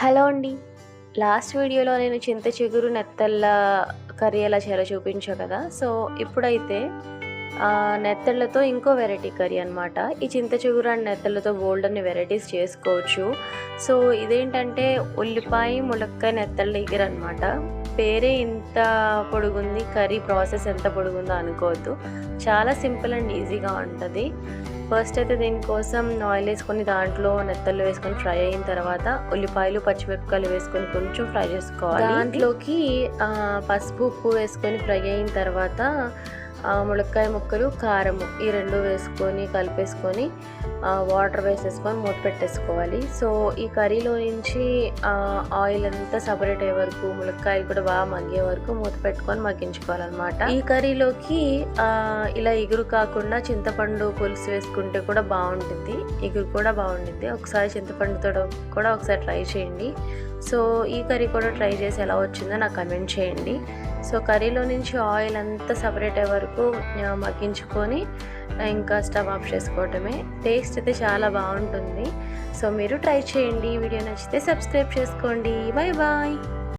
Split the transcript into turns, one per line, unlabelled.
Hello అండి. Last వీడియోలో నేను చింత చిగురు నెత్తళ్ళ కర్రీ ఎలా చేయాలో చూపించా కదా. సో ఇప్పుడైతే నెత్తళ్ళతో ఇంకో వెరైటీ కర్రీ అనమాట ఈ చింత చిగురు అండ్ నెత్తళ్ళతో బోల్డ్ అన్ని వెరైటీస్ చేసుకోవచ్చు. సో ఇదేంటంటే ఉల్లిపాయ ములక్కాయ నెత్తళ్ళ దగ్గర అనమాట పేరే ఇంత పొడుగుంది కర్రీ ప్రాసెస్ ఎంత పొడుగుందో అనుకోవద్దు. చాలా సింపుల్ అండ్ ఈజీగా ఉంటుంది. ఫస్ట్ అయితే దీనికోసం ఆయిల్ వేసుకొని దాంట్లో నెత్తళ్ళు వేసుకొని ఫ్రై అయిన తర్వాత ఉల్లిపాయలు పచ్చిమిరపకాయలు వేసుకొని కొంచెం ఫ్రై చేసుకోవాలి. దాంట్లోకి పసుపు ఉప్పు వేసుకొని ఫ్రై అయిన తర్వాత ములక్కాయ ముక్కలు కారము ఈ రెండు వేసుకొని కలిపేసుకొని వాటర్ వేసేసుకొని మూత పెట్టేసుకోవాలి. సో ఈ కర్రీలో నుంచి ఆయిల్ అంతా సపరేట్ అయ్యే వరకు ములక్కాయలు కూడా బాగా మగ్గే వరకు మూత పెట్టుకొని మగ్గించుకోవాలన్నమాట. ఈ కర్రీలోకి ఇలా ఎగురు కాకుండా చింతపండు పులుసు వేసుకుంటే కూడా బాగుంటుంది. ఎగురు కూడా బాగుంటుంది. ఒకసారి చింతపండుతో కూడా ఒకసారి ట్రై చేయండి. సో ఈ కర్రీ కూడా ట్రై చేసి ఎలా వచ్చిందో నాకు కమెంట్ చేయండి. సో కర్రీలో నుంచి ఆయిల్ అంతా సపరేట్ అయ్యే వరకు మగ్గించుకొని ఇంకా స్టవ్ ఆఫ్ చేసుకోవటమే. టేస్ట్ అయితే చాలా బాగుంటుంది. సో మీరు ట్రై చేయండి. వీడియో నచ్చితే సబ్స్క్రైబ్ చేసుకోండి. Bye bye